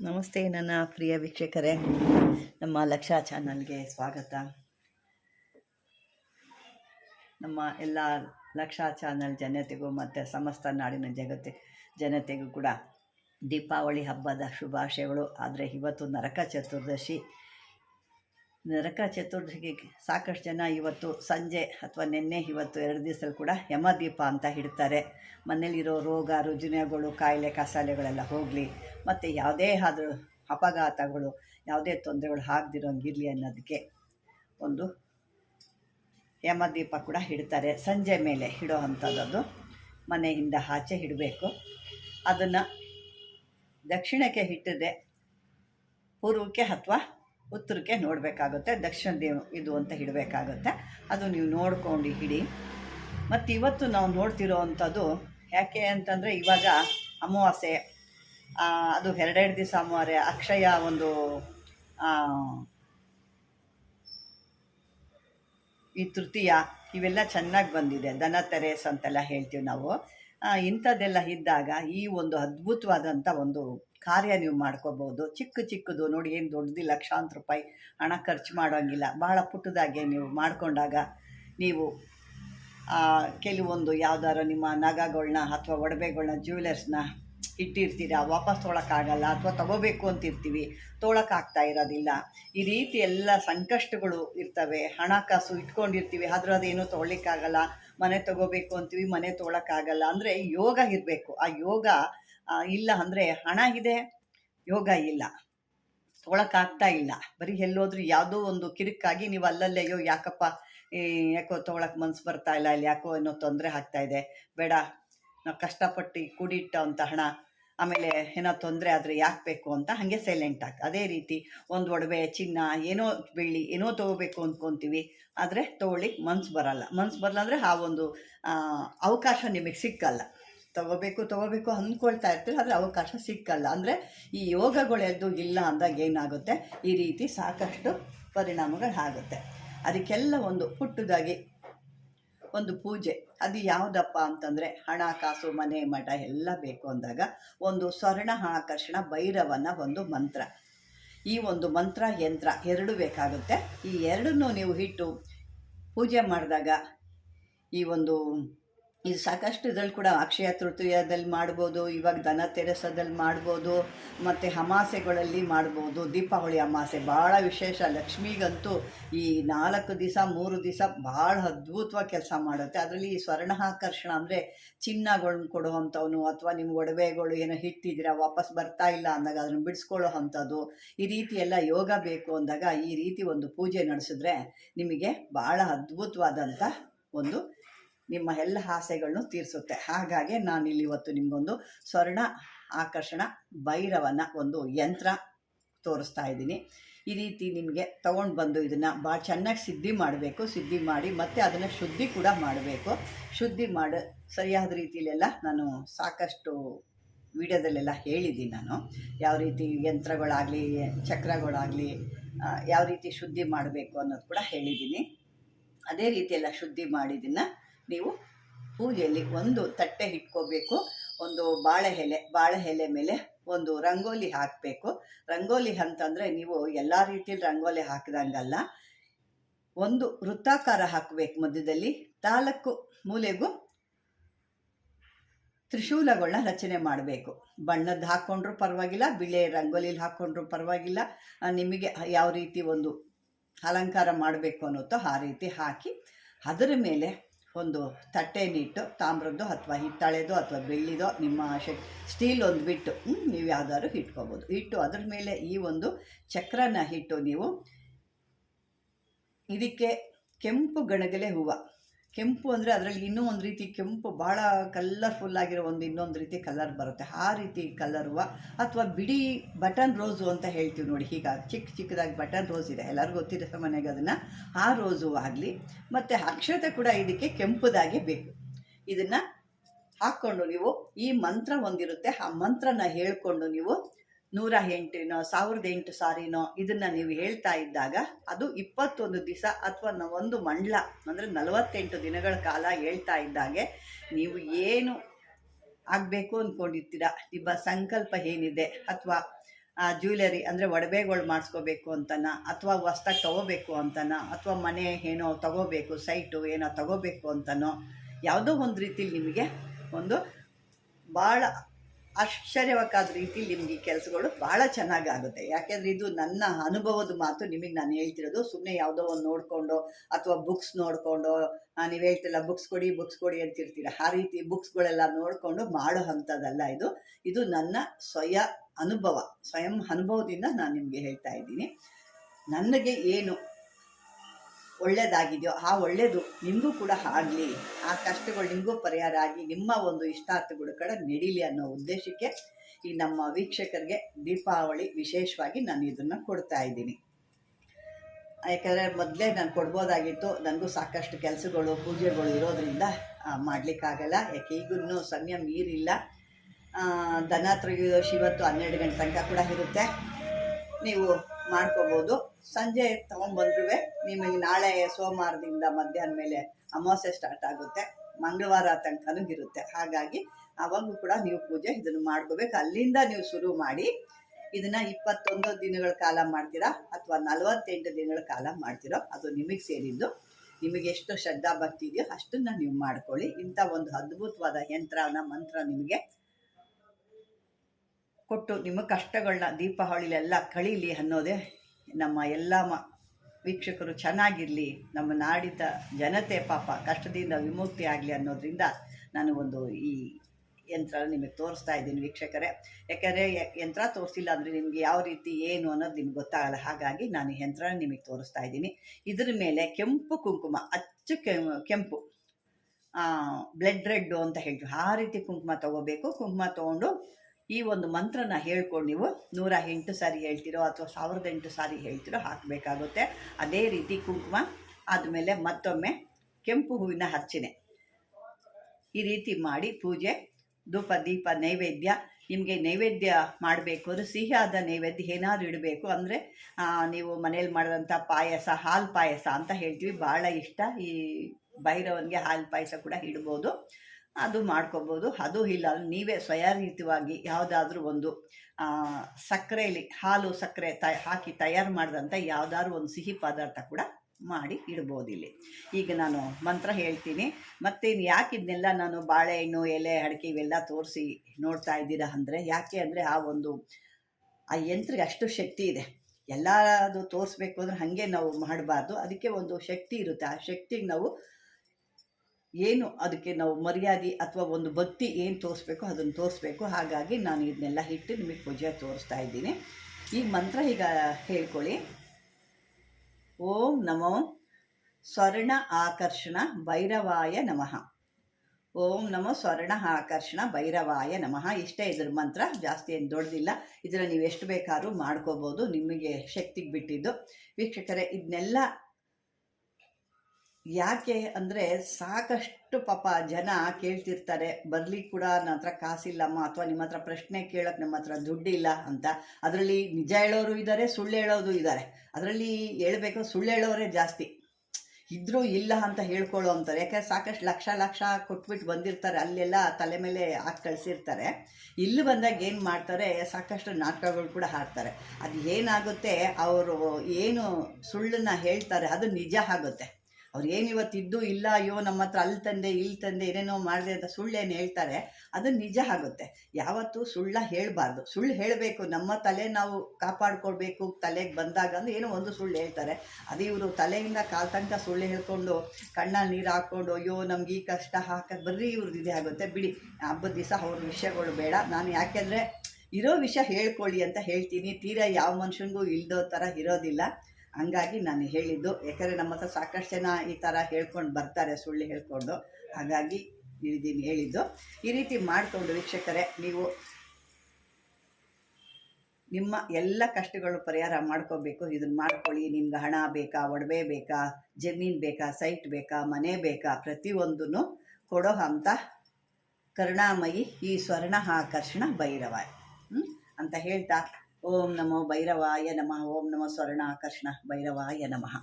ನಮಸ್ತೆ ನನ್ನ ಪ್ರಿಯ ವೀಕ್ಷಕರೇ. ನಮ್ಮ ಲಕ್ಷ ಚಾನಲ್ಗೆ ಸ್ವಾಗತ. ನಮ್ಮ ಎಲ್ಲ ಲಕ್ಷ ಚಾನಲ್ ಜನತೆಗೂ ಮತ್ತು ಸಮಸ್ತ ನಾಡಿನ ಜಗತ್ತೆ, ಜನತೆಗೂ ಕೂಡ ದೀಪಾವಳಿ ಹಬ್ಬದ ಶುಭಾಶಯಗಳು. ಆದರೆ ಇವತ್ತು ನರಕ ಚತುರ್ದಶಿ. ನರಕ ಚತುರ್ಥಿಗೆ ಸಾಕಷ್ಟು ಜನ ಇವತ್ತು ಸಂಜೆ ಅಥವಾ ನಿನ್ನೆ ಇವತ್ತು ಎರಡು ದಿವಸದಲ್ಲಿ ಕೂಡ ಯಮದೀಪ ಅಂತ ಹಿಡ್ತಾರೆ ಮನೇಲಿರೋ ರೋಗ, ರುಜಿನಗಳು, ಕಾಯಿಲೆ, ಕಸಾಲೆಗಳೆಲ್ಲ ಹೋಗಲಿ, ಮತ್ತು ಯಾವುದೇ ಆದರೂ ಅಪಘಾತಗಳು, ಯಾವುದೇ ತೊಂದರೆಗಳು ಆಗದಿರೋಂಗಿರಲಿ ಅನ್ನೋದಕ್ಕೆ ಒಂದು ಯಮದೀಪ ಕೂಡ ಹಿಡ್ತಾರೆ ಸಂಜೆ ಮೇಲೆ ಹಿಡೋ ಅಂಥದ್ದು ಮನೆಯಿಂದ ಆಚೆ ಇಡಬೇಕು. ಅದನ್ನು ದಕ್ಷಿಣಕ್ಕೆ ಹಿಟ್ಟಿದೆ ಪೂರ್ವಕ್ಕೆ ಅಥವಾ ಉತ್ತರಕ್ಕೆ ನೋಡಬೇಕಾಗುತ್ತೆ, ದಕ್ಷಿಣ ದೇವ ಇದು ಅಂತ ಹಿಡಬೇಕಾಗುತ್ತೆ. ಅದು ನೀವು ನೋಡ್ಕೊಂಡು ಹಿಡಿ. ಮತ್ತು ಇವತ್ತು ನಾವು ನೋಡ್ತಿರೋ ಅಂಥದ್ದು ಯಾಕೆ ಅಂತಂದರೆ ಇವಾಗ ಅಮಾವಾಸ್ಯೆ. ಅದು ಎರಡೆರಡು ದಿವಸ ಅಮಾವಾಸ್ಯೆ, ಅಕ್ಷಯ ಒಂದು ಈ ತೃತೀಯ, ಇವೆಲ್ಲ ಚೆನ್ನಾಗಿ ಬಂದಿದೆ. ದನ ತೆರೇಸ್ ಅಂತೆಲ್ಲ ಹೇಳ್ತೀವಿ ನಾವು. ಇಂಥದ್ದೆಲ್ಲ ಇದ್ದಾಗ ಈ ಒಂದು ಅದ್ಭುತವಾದಂಥ ಒಂದು ಕಾರ್ಯ ನೀವು ಮಾಡ್ಕೋಬೋದು. ಚಿಕ್ಕ ಚಿಕ್ಕದು ನೋಡಿ ಏನು ದೊಡ್ಡದಿ ಲಕ್ಷಾಂತರ ರೂಪಾಯಿ ಹಣ ಖರ್ಚು ಮಾಡೋಂಗಿಲ್ಲ. ಭಾಳ ಪುಟ್ಟದಾಗೆ ನೀವು ಮಾಡಿಕೊಂಡಾಗ ನೀವು ಕೆಲವೊಂದು ಯಾವ್ದಾರು ನಿಮ್ಮ ನಗಗಳನ್ನ ಅಥವಾ ಒಡವೆಗಳನ್ನ ಜ್ಯುವೆಲರ್ಸ್ನ ಇಟ್ಟಿರ್ತೀರ? ವಾಪಸ್ ತೊಳಕ್ಕಾಗಲ್ಲ ಅಥವಾ ತಗೋಬೇಕು ಅಂತಿರ್ತೀವಿ. ತೊಳಕ್ಕಾಗ್ತಾ ಇರೋದಿಲ್ಲ. ಈ ರೀತಿ ಎಲ್ಲ ಸಂಕಷ್ಟಗಳು ಇರ್ತವೆ. ಹಣಕಾಸು ಇಟ್ಕೊಂಡಿರ್ತೀವಿ. ಆದರೂ ಅದೇನು ತೊಗೊಳ್ಲಿಕ್ಕಾಗಲ್ಲ ಮನೆ ತಗೋಬೇಕು ಅಂತೀವಿ, ಮನೆ ತೊಗೊಳಕ್ಕಾಗಲ್ಲ ಅಂದರೆ ಯೋಗ ಇರಬೇಕು. ಆ ಯೋಗ ಇಲ್ಲ ಅಂದರೆ ಹಣ ಇದೆ, ಯೋಗ ಇಲ್ಲ. ತೊಗೊಳಕ್ಕಾಗ್ತಾ ಇಲ್ಲ. ಬರೀ ಎಲ್ಲೋದ್ರೂ ಯಾವುದೋ ಒಂದು ಕಿರಿಕಾಗಿ ನೀವು ಅಲ್ಲಲ್ಲೇ, ಅಯ್ಯೋ, ಯಾಕಪ್ಪ ಯಾಕೋ ತೊಗೊಳಕ್ಕೆ ಮನ್ಸು ಬರ್ತಾ ಇಲ್ಲ, ಇಲ್ಲಿ ಯಾಕೋ ಏನೋ ತೊಂದರೆ ಆಗ್ತಾ ಇದೆ. ಬೇಡ. ನಾವು ಕಷ್ಟಪಟ್ಟು ಕೂಡಿಟ್ಟ ಅಂತ ಹಣ, ಆಮೇಲೆ ಏನೋ ತೊಂದರೆ ಆದರೆ ಯಾಕೆ ಬೇಕು ಅಂತ ಹಾಗೆ ಸೈಲೆಂಟ್ ಆಗಿ. ಅದೇ ರೀತಿ ಒಂದು ಒಡವೆ, ಚಿನ್ನ, ಏನೋ ಬೆಳ್ಳಿ, ಏನೋ ತೊಗೋಬೇಕು ಅಂದ್ಕೊತೀವಿ ಆದರೆ ತೊಗೊಳ್ಳಿ, ಮನ್ಸು ಬರಲ್ಲ. ಮನ್ಸು ಬರಲ್ಲ ಅಂದರೆ ಆ ಒಂದು ಅವಕಾಶ ನಿಮಗೆ ಸಿಕ್ಕಲ್ಲ. ತಗೋಬೇಕು ತಗೋಬೇಕು ಅಂದ್ಕೊಳ್ತಾ ಇರ್ತೀವಿ, ಆದರೆ ಅವಕಾಶ ಸಿಕ್ಕಲ್ಲ. ಅಂದರೆ ಈ ಯೋಗಗಳೆದ್ದು ಇಲ್ಲ ಅಂದಾಗ ಏನಾಗುತ್ತೆ? ಈ ರೀತಿ ಸಾಕಷ್ಟು ಪರಿಣಾಮಗಳಾಗುತ್ತೆ ಅದಕ್ಕೆಲ್ಲ ಒಂದು ಪುಟ್ಟದಾಗಿ ಒಂದು ಪೂಜೆ, ಅದು ಯಾವುದಪ್ಪ ಅಂತಂದರೆ ಹಣ, ಕಾಸು, ಮನೆ, ಮಠ ಎಲ್ಲ ಬೇಕು ಅಂದಾಗ ಒಂದು ಸ್ವರ್ಣ ಆಕರ್ಷಣ ಭೈರವನ ಒಂದು ಮಂತ್ರ. ಈ ಒಂದು ಮಂತ್ರ, ಯಂತ್ರ ಎರಡು ಬೇಕಾಗುತ್ತೆ. ಈ ಎರಡನ್ನೂ ನೀವು ಇಟ್ಟು ಪೂಜೆ ಮಾಡಿದಾಗ ಈ ಒಂದು ಇದು ಸಾಕಷ್ಟು ಇದ್ರಲ್ಲಿ ಕೂಡ ಅಕ್ಷಯ ತೃತೀಯದಲ್ಲಿ ಮಾಡ್ಬೋದು, ಇವಾಗ ದನ ತೆರಸದಲ್ಲಿ ಮಾಡ್ಬೋದು, ಮತ್ತು ಅಮಾಸೆಗಳಲ್ಲಿ ಮಾಡ್ಬೋದು, ದೀಪಾವಳಿ ಅಮಾಸೆ. ಭಾಳ ವಿಶೇಷ. ಲಕ್ಷ್ಮಿಗಂತೂ ಈ ನಾಲ್ಕು ದಿವಸ, ಮೂರು ದಿವಸ ಭಾಳ ಅದ್ಭುತವಾಗಿ ಕೆಲಸ ಮಾಡುತ್ತೆ. ಅದರಲ್ಲಿ ಈ ಸ್ವರ್ಣಾಕರ್ಷಣ ಅಂದರೆ ಚಿನ್ನಗಳನ್ನ ಕೊಡುವಂಥವ್ನು ಅಥವಾ ನಿಮ್ಮ ಒಡವೆಗಳು ಏನೋ ಹಿಟ್ಟಿದ್ದೀರಾ ವಾಪಸ್ ಬರ್ತಾ ಇಲ್ಲ ಅಂದಾಗ ಅದನ್ನು ಬಿಡಿಸ್ಕೊಳ್ಳೋ ಅಂಥದ್ದು. ಈ ರೀತಿ ಎಲ್ಲ ಯೋಗ ಬೇಕು ಅಂದಾಗ ಈ ರೀತಿ ಒಂದು ಪೂಜೆ ನಡೆಸಿದ್ರೆ ನಿಮಗೆ ಭಾಳ ಅದ್ಭುತವಾದಂಥ ಒಂದು ನಿಮ್ಮ ಎಲ್ಲ ಆಸೆಗಳನ್ನು ತೀರಿಸುತ್ತೆ. ಹಾಗಾಗಿ ನಾನಿಲ್ಲಿ ಇವತ್ತು ನಿಮಗೊಂದು ಸ್ವರ್ಣ ಆಕರ್ಷಣ ಭೈರವನ ಒಂದು ಯಂತ್ರ ತೋರಿಸ್ತಾ ಇದ್ದೀನಿ. ಈ ರೀತಿ ನಿಮಗೆ ತೊಗೊಂಡು ಬಂದು ಇದನ್ನು ಭಾಳ ಚೆನ್ನಾಗಿ ಸಿದ್ಧಿ ಮಾಡಬೇಕು, ಸಿದ್ಧಿ ಮಾಡಿ ಮತ್ತು ಅದನ್ನು ಶುದ್ಧಿ ಕೂಡ ಮಾಡಬೇಕು. ಶುದ್ಧಿ ಮಾಡಿ ಸರಿಯಾದ ರೀತಿಯಲ್ಲೆಲ್ಲ ನಾನು ಸಾಕಷ್ಟು ವಿಡಿಯೋದಲ್ಲೆಲ್ಲ ಹೇಳಿದ್ದೀನಿ ನಾನು. ಯಾವ ರೀತಿ ಯಂತ್ರಗಳಾಗಲಿ, ಚಕ್ರಗಳಾಗಲಿ ಯಾವ ರೀತಿ ಶುದ್ಧಿ ಮಾಡಬೇಕು ಅನ್ನೋದು ಕೂಡ ಹೇಳಿದ್ದೀನಿ. ಅದೇ ರೀತಿಯೆಲ್ಲ ಶುದ್ಧಿ ಮಾಡಿದ್ದನ್ನು ನೀವು ಪೂಜೆಯಲ್ಲಿ ಒಂದು ತಟ್ಟೆ ಇಟ್ಕೋಬೇಕು, ಒಂದು ಬಾಳೆ ಎಲೆ ಬಾಳೆ ಎಲೆ ಮೇಲೆ ಒಂದು ರಂಗೋಲಿ ಹಾಕಬೇಕು. ರಂಗೋಲಿ ಅಂತಂದರೆ ನೀವು ಎಲ್ಲ ರೀತಿಯಲ್ಲಿ ರಂಗೋಲಿ ಹಾಕಿದಂಗಲ್ಲ, ಒಂದು ವೃತ್ತಾಕಾರ ಹಾಕಬೇಕು ಮಧ್ಯದಲ್ಲಿ, ನಾಲ್ಕು ಮೂಲೆಗೂ ತ್ರಿಶೂಲಗಳನ್ನ ರಚನೆ ಮಾಡಬೇಕು. ಬಣ್ಣದ್ದು ಹಾಕ್ಕೊಂಡ್ರೂ ಪರವಾಗಿಲ್ಲ, ಬಿಳೆ ರಂಗೋಲಿಲಿ ಹಾಕ್ಕೊಂಡ್ರೂ ಪರವಾಗಿಲ್ಲ ನಿಮಗೆ ಯಾವ ರೀತಿ ಒಂದು ಅಲಂಕಾರ ಮಾಡಬೇಕು ಅನ್ನೋದು ಆ ರೀತಿ ಹಾಕಿ, ಅದರ ಮೇಲೆ ಒಂದು ತಟ್ಟೆನಿಟ್ಟು ತಾಮ್ರದ್ದು ಅಥವಾ ಹಿತ್ತಾಳೆದು ಅಥವಾ ಬೆಳ್ಳಿದೋ ನಿಮ್ಮ ಆಶೆ ಸ್ಟೀಲ್ ಒಂದು ಬಿಟ್ಟು ನೀವು ಯಾವ್ದಾದ್ರು ಇಟ್ಕೋಬೋದು ಇಟ್ಟು ಅದ್ರ ಮೇಲೆ ಈ ಒಂದು ಚಕ್ರನ ಇಟ್ಟು ನೀವು ಇದಕ್ಕೆ ಕೆಂಪು ಗಣಗಲೆ ಹೂವು. ಕೆಂಪು ಅಂದರೆ ಅದರಲ್ಲಿ ಇನ್ನೂ ಒಂದು ರೀತಿ ಕೆಂಪು ಭಾಳ ಕಲರ್ಫುಲ್ ಆಗಿರೋ ಒಂದು ಇನ್ನೊಂದು ರೀತಿ ಕಲರ್ ಬರುತ್ತೆ. ಆ ರೀತಿ ಕಲರ್ ಹೂವು ಅಥವಾ ಬಿಡಿ ಬಟನ್ ರೋಸು ಅಂತ ಹೇಳ್ತೀವಿ ನೋಡಿ. ಈಗ ಚಿಕ್ಕ ಚಿಕ್ಕದಾಗಿ ಬಟನ್ ರೋಸ್ ಇದೆ. ಎಲ್ಲರಿಗೂ ಗೊತ್ತಿರೋ ಮನೆಗೆ ಅದನ್ನು. ಆ ರೋಸು ಆಗಲಿ ಮತ್ತು ಅಕ್ಷತೆ ಕೂಡ ಇದಕ್ಕೆ ಕೆಂಪುದಾಗೆ ಬೇಕು. ಇದನ್ನು ಹಾಕ್ಕೊಂಡು ನೀವು ಈ ಮಂತ್ರ ಒಂದಿರುತ್ತೆ. ಆ ಮಂತ್ರನ ಹೇಳ್ಕೊಂಡು ನೀವು ನೂರ ಎಂಟಿನೋ ಸಾವಿರದ ಎಂಟು ಸಾರಿನೋ ಇದನ್ನು ನೀವು ಹೇಳ್ತಾ ಇದ್ದಾಗ ಅದು ಇಪ್ಪತ್ತೊಂದು ದಿವಸ ಅಥವಾ ಒಂದು ಮಂಡಲ, ಅಂದರೆ ನಲವತ್ತೆಂಟು ದಿನಗಳ ಕಾಲ ಹೇಳ್ತಾ ಇದ್ದಾಗೆ ನೀವು ಏನು ಆಗಬೇಕು ಅಂದ್ಕೊಂಡಿರ್ತೀರ ನಿಮ್ಮ ಸಂಕಲ್ಪ ಏನಿದೆ? ಅಥವಾ ಜ್ಯುವೆಲರಿ ಅಂದರೆ ಒಡವೆಗಳು ಮಾಡಿಸ್ಕೋಬೇಕು ಅಂತನ? ಅಥವಾ ಹೊಸ್ದಾಗಿ ತಗೋಬೇಕು ಅಂತನ? ಅಥವಾ ಮನೆ ಏನೋ ತಗೋಬೇಕು ಸೈಟು ಏನೋ ತಗೋಬೇಕು ಅಂತನೋ? ಯಾವುದೋ ಒಂದು ರೀತಿಲಿ ನಿಮಗೆ ಒಂದು ಭಾಳ ಆಶ್ಚರ್ಯವಾದ ರೀತಿಯಲ್ಲಿ ನಿಮಗೆ ಈ ಕೆಲಸಗಳು ಭಾಳ ಚೆನ್ನಾಗಾಗುತ್ತೆ. ಯಾಕೆಂದರೆ ಇದು ನನ್ನ ಅನುಭವದ ಮಾತು ನಿಮಗೆ ನಾನು ಹೇಳ್ತಿರೋದು. ಸುಮ್ಮನೆ ಯಾವುದೋ ಒಂದು ನೋಡಿಕೊಂಡು ಅಥವಾ ಬುಕ್ಸ್ ನೋಡಿಕೊಂಡು ನೀವು ಹೇಳ್ತಿಲ್ಲ ಬುಕ್ಸ್ ಕೊಡಿ ಬುಕ್ಸ್ ಕೊಡಿ ಅಂತಿರ್ತೀರ. ಆ ರೀತಿ ಬುಕ್ಸ್ಗಳೆಲ್ಲ ನೋಡಿಕೊಂಡು ಮಾಡೋ ಅಂಥದ್ದಲ್ಲ ಇದು. ಇದು ನನ್ನ ಸ್ವಯ ಅನುಭವ. ಸ್ವಯಂ ಅನುಭವದಿಂದ ನಾನು ನಿಮಗೆ ಹೇಳ್ತಾ ಇದ್ದೀನಿ. ನನಗೆ ಏನು ಒಳ್ಳೆಯದಾಗಿದೆಯೋ ಆ ಒಳ್ಳೆಯದು ನಿಮಗೂ ಕೂಡ ಆಗಲಿ. ಆ ಕಷ್ಟಗಳು ನಿಮಗೂ ಪರಿಹಾರ ಆಗಿ ನಿಮ್ಮ ಒಂದು ಇಷ್ಟಾರ್ಥಗಳು ಕಡೆ ನಡೀಲಿ ಅನ್ನೋ ಉದ್ದೇಶಕ್ಕೆ ಈ ನಮ್ಮ ವೀಕ್ಷಕರಿಗೆ ದೀಪಾವಳಿ ವಿಶೇಷವಾಗಿ ನಾನು ಇದನ್ನು ಕೊಡ್ತಾ ಇದ್ದೀನಿ. ಯಾಕಂದರೆ ಮೊದಲೇ ನಾನು ಕೊಡ್ಬೋದಾಗಿತ್ತು. ನನಗೂ ಸಾಕಷ್ಟು ಕೆಲಸಗಳು, ಪೂಜೆಗಳು ಇರೋದ್ರಿಂದ ಮಾಡಲಿಕ್ಕಾಗಲ್ಲ. ಯಾಕೆ ಈಗೂ ಸಮಯ ಮೀರಿಲ್ಲ. ದನ ಇವತ್ತು ಹನ್ನೆರಡು ಗಂಟೆ ತನಕ ಕೂಡ ಇರುತ್ತೆ. ನೀವು ಮಾಡ್ಕೋಬೋದು. ಸಂಜೆ ತೊಗೊಂಬಂದ್ರೂ ನಿಮಗೆ ನಾಳೆ ಸೋಮವಾರದಿಂದ ಮಧ್ಯಾಹ್ನ ಮೇಲೆ ಅಮಾವಾಸ್ಯೆ ಸ್ಟಾರ್ಟ್ ಆಗುತ್ತೆ. ಮಂಗಳವಾರ ತನಕನೂ ಇರುತ್ತೆ. ಹಾಗಾಗಿ ಅವಾಗೂ ಕೂಡ ನೀವು ಪೂಜೆ ಇದನ್ನು ಮಾಡ್ಕೋಬೇಕು. ಅಲ್ಲಿಂದ ನೀವು ಶುರು ಮಾಡಿ ಇದನ್ನು ಇಪ್ಪತ್ತೊಂದು ದಿನಗಳ ಕಾಲ ಮಾಡ್ತೀರಾ ಅಥವಾ ನಲವತ್ತೆಂಟು ದಿನಗಳ ಕಾಲ ಮಾಡ್ತೀರೋ? ಅದು ನಿಮಗೆ ಸೇರಿದ್ದು. ನಿಮಗೆ ಎಷ್ಟು ಶ್ರದ್ಧಾ ಭಕ್ತಿ ಇದೆಯೋ ಅಷ್ಟನ್ನು ನೀವು ಮಾಡ್ಕೊಳ್ಳಿ. ಇಂಥ ಒಂದು ಅದ್ಭುತವಾದ ಯಂತ್ರನ, ಮಂತ್ರ ನಿಮಗೆ ಕೊಟ್ಟು ನಿಮ್ಮ ಕಷ್ಟಗಳನ್ನ ದೀಪಾವಳಿಲೆಲ್ಲ ಕಳೀಲಿ ಅನ್ನೋದೇ ನಮ್ಮ ಎಲ್ಲ ಮ ವೀಕ್ಷಕರು ಚೆನ್ನಾಗಿರಲಿ, ನಮ್ಮ ನಾಡಿದ ಜನತೆ ಪಾಪ ಕಷ್ಟದಿಂದ ವಿಮುಕ್ತಿ ಆಗಲಿ ಅನ್ನೋದ್ರಿಂದ ನಾನು ಒಂದು ಈ ಯಂತ್ರ ನಿಮಗೆ ತೋರಿಸ್ತಾ ಇದ್ದೀನಿ ವೀಕ್ಷಕರೇ. ಯಾಕೆಂದರೆ ಯಂತ್ರ ತೋರಿಸಿಲ್ಲ ಅಂದರೆ ನಿಮಗೆ ಯಾವ ರೀತಿ ಏನು ಅನ್ನೋದು ನಿಮ್ಗೆ ಗೊತ್ತಾಗಲ್ಲ. ಹಾಗಾಗಿ ನಾನು ಯಂತ್ರ ನಿಮಗೆ ತೋರಿಸ್ತಾ ಇದ್ದೀನಿ. ಇದ್ರ ಮೇಲೆ ಕೆಂಪು ಕುಂಕುಮ, ಅಚ್ಚು ಕೆಂಪು ಬ್ಲಡ್ ರೆಡ್ಡು ಅಂತ ಹೇಳ್ತೀವಿ. ಆ ರೀತಿ ಕುಂಕುಮ ತೊಗೋಬೇಕು. ಕುಂಕುಮ ತೊಗೊಂಡು ಈ ಒಂದು ಮಂತ್ರನ ಹೇಳ್ಕೊಂಡು ನೀವು ನೂರ ಎಂಟು ಸಾರಿ ಹೇಳ್ತಿರೋ ಅಥವಾ ಸಾವಿರದ ಎಂಟು ಸಾರಿ ಹೇಳ್ತಿರೋ ಹಾಕಬೇಕಾಗುತ್ತೆ. ಅದೇ ರೀತಿ ಕುಂಕುಮ, ಆದಮೇಲೆ ಮತ್ತೊಮ್ಮೆ ಕೆಂಪು ಹೂವಿನ ಹಚ್ಚಿನೆ ಈ ರೀತಿ ಮಾಡಿ ಪೂಜೆ, ಧೂಪ, ದೀಪ, ನೈವೇದ್ಯ, ನಿಮಗೆ ನೈವೇದ್ಯ ಮಾಡಬೇಕು ಅಂದರೆ ಸಿಹಿಯಾದ ನೈವೇದ್ಯ ಏನಾದ್ರು ಇಡಬೇಕು ಅಂದರೆ ನೀವು ಮನೇಲಿ ಮಾಡಿದಂಥ ಪಾಯಸ, ಹಾಲು ಪಾಯಸ ಅಂತ ಹೇಳ್ತೀವಿ. ಭಾಳ ಇಷ್ಟ. ಈ ಭೈರವನಿಗೆ ಹಾಲು ಪಾಯಸ ಕೂಡ ಇಡ್ಬೋದು. ಅದು ಮಾಡ್ಕೋಬೋದು. ಅದು ಇಲ್ಲ ನೀವೇ ಸ್ವಯರೀತವಾಗಿ ಯಾವುದಾದ್ರೂ ಒಂದು ಸಕ್ಕರೆಯಲ್ಲಿ ಹಾಲು ಸಕ್ಕರೆ ತ, ಹಾಕಿ ತಯಾರು ಮಾಡಿದಂಥ ಯಾವುದಾದ್ರೂ ಒಂದು ಸಿಹಿ ಪದಾರ್ಥ ಕೂಡ ಮಾಡಿ ಇಡ್ಬೋದು ಇಲ್ಲಿ. ಈಗ ನಾನು ಮಂತ್ರ ಹೇಳ್ತೀನಿ. ಮತ್ತು ಯಾಕೆ ಇದನ್ನೆಲ್ಲ ನಾನು ಬಾಳೆಹಣ್ಣು, ಎಲೆ, ಅಡಿಕೆ ಇವೆಲ್ಲ ತೋರಿಸಿ ನೋಡ್ತಾ ಇದ್ದೀರಾ ಅಂದರೆ ಯಾಕೆ ಅಂದರೆ ಆ ಒಂದು, ಆ ಯಂತ್ರಕ್ಕೆ ಅಷ್ಟು ಶಕ್ತಿ ಇದೆ. ಎಲ್ಲದು ತೋರಿಸ್ಬೇಕು ಅಂದರೆ ಹಾಗೆ ನಾವು ಮಾಡಬಾರ್ದು. ಅದಕ್ಕೆ ಒಂದು ಶಕ್ತಿ ಇರುತ್ತೆ. ಆ ಶಕ್ತಿಗೆ ನಾವು ಏನು ಅದಕ್ಕೆ ನಾವು ಮರ್ಯಾದೆ ಅಥವಾ ಒಂದು ಭಕ್ತಿ ಏನು ತೋರಿಸ್ಬೇಕು ಅದನ್ನು ತೋರಿಸ್ಬೇಕು. ಹಾಗಾಗಿ ನಾನು ಇದನ್ನೆಲ್ಲ ಇಟ್ಟು ನಿಮಗೆ ಪೂಜೆ ತೋರಿಸ್ತಾ ಇದ್ದೀನಿ. ಈ ಮಂತ್ರ ಈಗ ಹೇಳ್ಕೊಳ್ಳಿ. ಓಂ ನಮೋ ಸ್ವರ್ಣ ಆಕರ್ಷಣ ಭೈರವಾಯ ನಮಃ. ಓಂ ನಮೋ ಸ್ವರ್ಣ ಆಕರ್ಷಣ ಭೈರವಾಯ ನಮಃ. ಇಷ್ಟೇ ಇದ್ರ ಮಂತ್ರ, ಜಾಸ್ತಿ ಏನು ದೊಡ್ಡದಿಲ್ಲ. ಇದನ್ನು ನೀವು ಎಷ್ಟು ಬೇಕಾದ್ರೂ ಮಾಡ್ಕೋಬೋದು. ನಿಮಗೆ ಶಕ್ತಿಗೆ ಬಿಟ್ಟಿದ್ದು. ವೀಕ್ಷಕರೇ, ಇದನ್ನೆಲ್ಲ ಯಾಕೆ ಅಂದರೆ ಸಾಕಷ್ಟು ಪಾಪ ಜನ ಕೇಳ್ತಿರ್ತಾರೆ ಬರ್ಲಿಕ್ಕೆ ಕೂಡ ನನ್ನ ಹತ್ರ ಕಾಸಿಲ್ಲಮ್ಮ ಅಥವಾ ನಿಮ್ಮ ಹತ್ರ ಪ್ರಶ್ನೆ ಕೇಳೋಕ್ಕೆ ನಮ್ಮ ಹತ್ರ ದುಡ್ಡಿಲ್ಲ ಅಂತ. ಅದರಲ್ಲಿ ನಿಜ ಹೇಳೋರು ಇದ್ದಾರೆ ಸುಳ್ಳು ಹೇಳೋದು ಇದ್ದಾರೆ ಅದರಲ್ಲಿ ಹೇಳಬೇಕು ಸುಳ್ಳು ಹೇಳೋರೇ ಜಾಸ್ತಿ. ಇದ್ರೂ ಇಲ್ಲ ಅಂತ ಹೇಳ್ಕೊಳ್ಳೋ ಅಂತಾರೆ ಯಾಕೆ ಸಾಕಷ್ಟು ಲಕ್ಷ ಲಕ್ಷ ಕೊಟ್ಬಿಟ್ಟು ಬಂದಿರ್ತಾರೆ, ಅಲ್ಲೆಲ್ಲ ತಲೆ ಮೇಲೆ ಹಾಕಿ ಕಳಿಸಿರ್ತಾರೆ. ಇಲ್ಲಿ ಬಂದಾಗ ಏನು ಮಾಡ್ತಾರೆ, ಸಾಕಷ್ಟು ನಾಟಕಗಳು ಕೂಡ ಹಾಡ್ತಾರೆ. ಅದು ಏನಾಗುತ್ತೆ, ಅವರು ಏನು ಸುಳ್ಳನ್ನ ಹೇಳ್ತಾರೆ, ಅದು ನಿಜ ಆಗುತ್ತೆ. ಅವ್ರು ಏನು ಇವತ್ತಿದ್ದು ಇಲ್ಲ, ಅಯ್ಯೋ, ನಮ್ಮ ಹತ್ರ ಅಲ್ಲಿ ತಂದೆ ಇಲ್ಲಿ ತಂದೆ, ಏನೇನೋ ಮಾಡಿದೆ ಅಂತ ಸುಳ್ಳೇನು ಹೇಳ್ತಾರೆ, ಅದು ನಿಜ ಆಗುತ್ತೆ. ಯಾವತ್ತೂ ಸುಳ್ಳ ಹೇಳಬಾರ್ದು. ಸುಳ್ಳು ಹೇಳಬೇಕು. ನಮ್ಮ ತಲೆ ನಾವು ಕಾಪಾಡ್ಕೊಳ್ಬೇಕು ತಲೆಗೆ ಬಂದಾಗ ಅಂದ್ರೆ ಏನೋ ಒಂದು ಸುಳ್ಳು ಹೇಳ್ತಾರೆ. ಅದು ಇವರು ತಲೆಯಿಂದ ಕಾಲ್ ತನಕ ಸುಳ್ಳು ಹೇಳ್ಕೊಂಡು, ಕಣ್ಣಲ್ಲಿ ನೀರು ಹಾಕ್ಕೊಂಡು ಅಯ್ಯೋ, ನಮ್ಗೆ ಈ ಕಷ್ಟ ಹಾಕೋದು ಬರ್ರಿ ಇವ್ರದ್ದು ಇದೇ ಆಗುತ್ತೆ. ಬಿಡಿ ಹಬ್ಬದ ದಿವಸ ಅವ್ರ ವಿಷಯಗಳು ಬೇಡ. ನಾನು ಯಾಕೆಂದರೆ ಇರೋ ವಿಷಯ ಹೇಳ್ಕೊಳ್ಳಿ ಅಂತ ಹೇಳ್ತೀನಿ. ತೀರಾ ಯಾವ ಮನುಷ್ಯನಿಗೂ ಇಲ್ದೋ ಥರ ಇರೋದಿಲ್ಲ. ಹಂಗಾಗಿ ನಾನು ಹೇಳಿದ್ದು, ಯಾಕಂದರೆ ನಮ್ಮ ಹತ್ರ ಸಾಕಷ್ಟು ಜನ ಈ ಥರ ಹೇಳ್ಕೊಂಡು ಬರ್ತಾರೆ, ಸುಳ್ಳು ಹೇಳ್ಕೊಂಡು. ಹಾಗಾಗಿ ಇಳಿದೀನಿ ಹೇಳಿದ್ದು. ಈ ರೀತಿ ಮಾಡಿಕೊಂಡು ವೀಕ್ಷಕರೇ, ನೀವು ನಿಮ್ಮ ಎಲ್ಲ ಕಷ್ಟಗಳು ಪರಿಹಾರ ಮಾಡ್ಕೋಬೇಕು. ಇದನ್ನು ಮಾಡ್ಕೊಳ್ಳಿ. ನಿಮ್ಗೆ ಹಣ ಬೇಕಾ, ಒಡವೆ ಬೇಕಾ, ಜಮೀನು ಬೇಕಾ ಸೈಟ್ ಬೇಕಾ, ಮನೆ ಬೇಕಾ ಪ್ರತಿಯೊಂದನ್ನು ಕೊಡೋ ಅಂತ ಕರುಣಾಮಯಿ ಈ ಸ್ವರ್ಣ ಆಕರ್ಷಣ ಭೈರವ? ಅಂತ ಹೇಳ್ತಾ ಓಂ ನಮೋ ಭೈರವಾಯ ನಮಃ ಓಂ ನಮೋ ಸ್ವರ್ಣ ಆಕರ್ಷಣ ಭೈರವಾಯ ನಮಃ